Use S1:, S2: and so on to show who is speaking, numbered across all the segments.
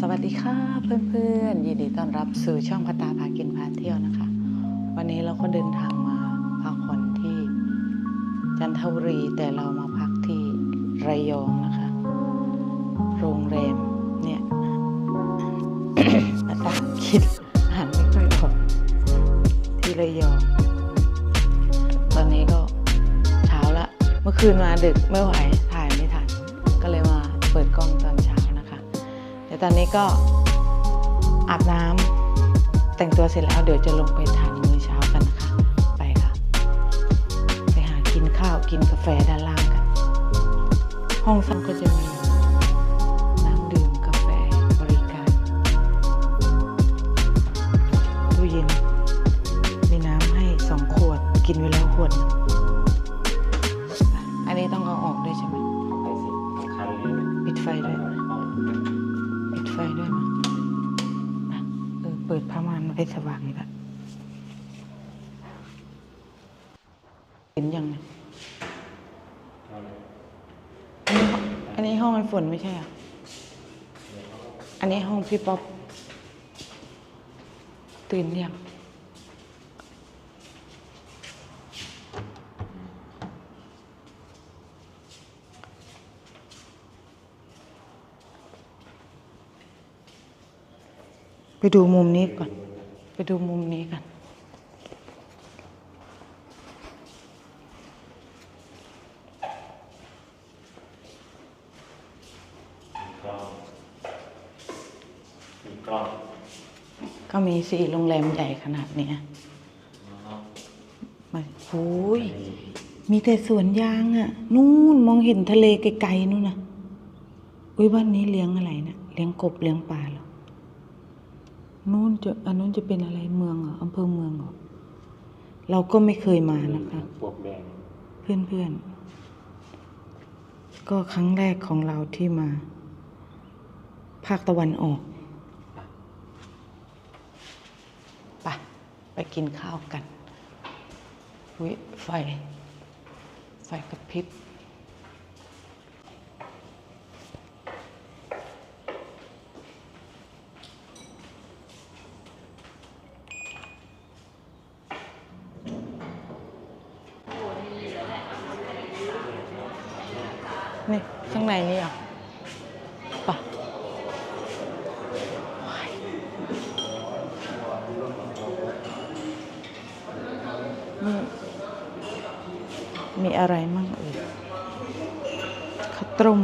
S1: สวัสดีค่ะเพื่อนๆ ยินดีต้อนรับสู่ช่องพตาพากินพาเที่ยวนะคะ วันนี้เราก็เดินทางมาพักผ่อนที่ จันทบุรีแต่เรามาพักที่ระยองนะคะ โรงแรมเนี่ยภาษาอังกฤษอ่านไม่ค่อยออกที่ระยอง ตอนนี้ก็เช้าละเมื่อคืนมาดึกไม่ไหว เดี๋ยวตอนนี้ก็อาบน้ำแต่งตัวเสร็จแล้วเดี๋ยวจะลงไปทานมื้อเช้ากันนะคะไปค่ะ ไปหากินข้าวกินกาแฟด้านล่างกัน ห้องซ้ำก็จะมีน้ำดื่มกาแฟบริการตู้เย็นมีน้ำให้สองขวดกินไว้แล้วขวดหนึ่ง เห็
S2: นยั
S1: งเนี่ยอันนี้ห้องไอ้ฝนไม่ใช่เหรอะ อันนี้ห้องพี่ป๊อปตื่นยังไปดูมุมนี้ก่อน ไปดูมุมนี้กัน
S2: กล้องมีกล้อง
S1: ก็มีสี่โรงแรมใหญ่ขนาดเนี้ยมาโอ้ยมีแต่สวนยางอะ่ะ นู่นมองเห็นทะเลไกลๆนู่นนะอุ้ยบ้านนี้เลี้ยงอะไรนะเลี้ยงกบเลี้ยงปลาเหรอนู่นจะอันนู้นจะเป็นอะไรเมืองเหรออำเภอเมืองเหรอเราก็ไม่เคยมานะคะ
S2: พวกแดง
S1: เพื่อนๆ ก็ครั้งแรกของเราที่มา ภาคตะวันออกไป ไปกินข้าวกันวิไฟ ไฟกระพริบนี่ ข้างในนี่อะ มีอะไรมั่งเอ่ยข้าวต้ม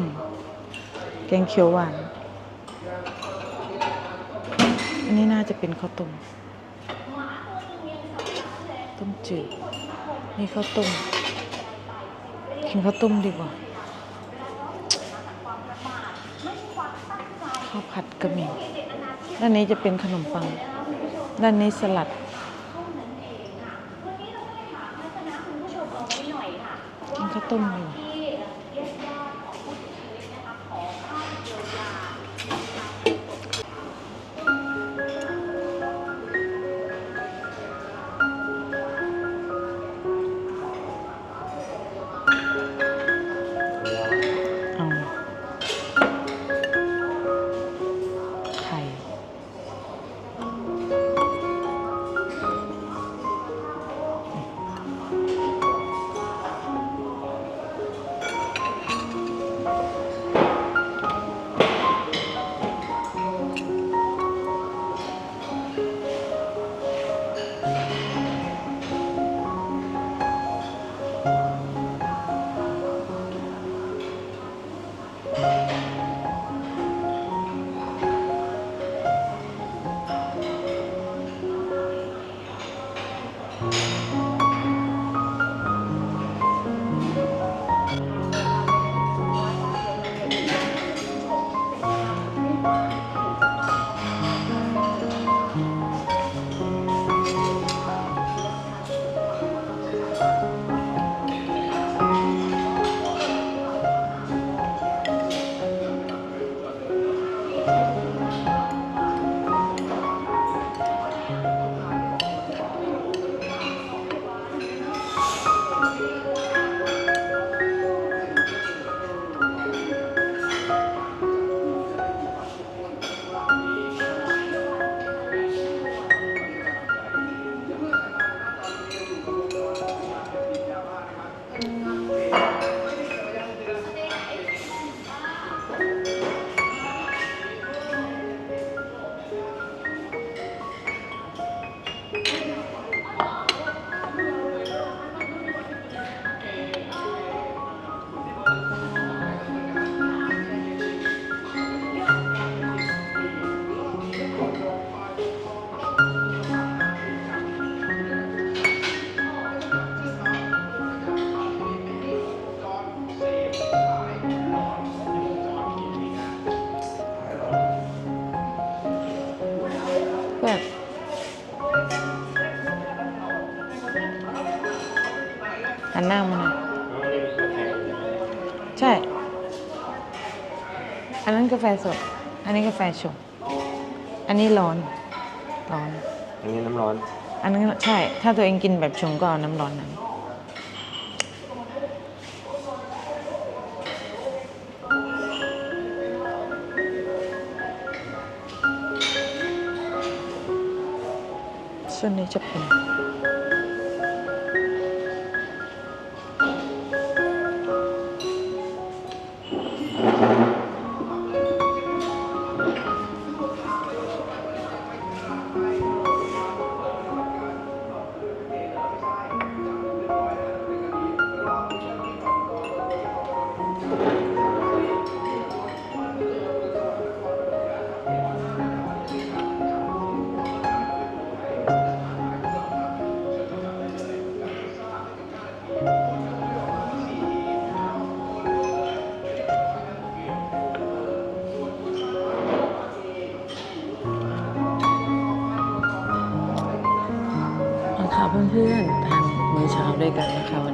S1: แกงเขียวหวาน อันนี้น่าจะเป็นข้าวต้ม ต้มจืด นี่ข้าวต้ม กินข้าวต้มดีกว่า ข้าวผัดก็มีด้านนี้จะเป็นขนมปัง ด้านนี้สลัด กิน แฟชงอันนี้ร้อน ร้อน
S2: อันนี้น้ำร้อน
S1: อันนั้นใช่ ถ้าตัวเองกินแบบชงก็เอาน้ำร้อนนั้นส่วนนี้จะเป็น ด้วยกันนะคะ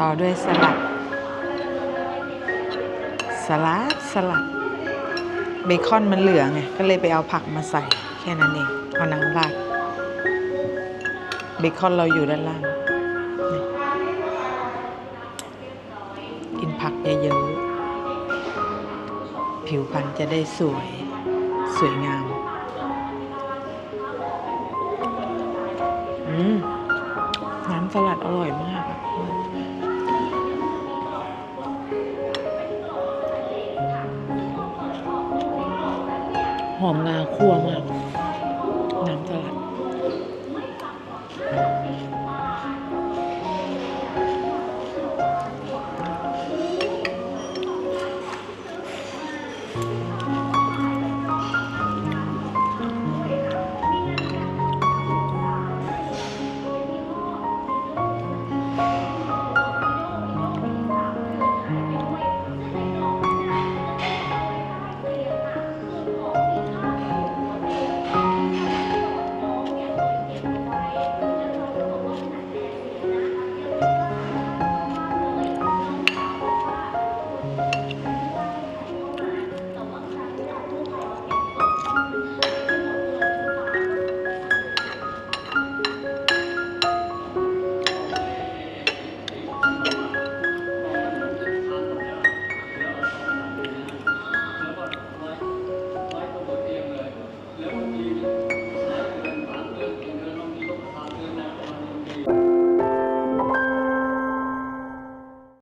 S1: ต่อด้วยสลัด สลัด สลัด เบคอนมันเหลือไง ก็เลยไปเอาผักมาใส่ แค่นั้นเอง เอาน้ำราด เบคอนเราอยู่ด้านล่าง กินผักเยอะๆ ผิวพรรณจะได้สวย สวยงาม อืมน้ำสลัดอร่อยมาก หอมงาคั่วมาก น้ำสลัด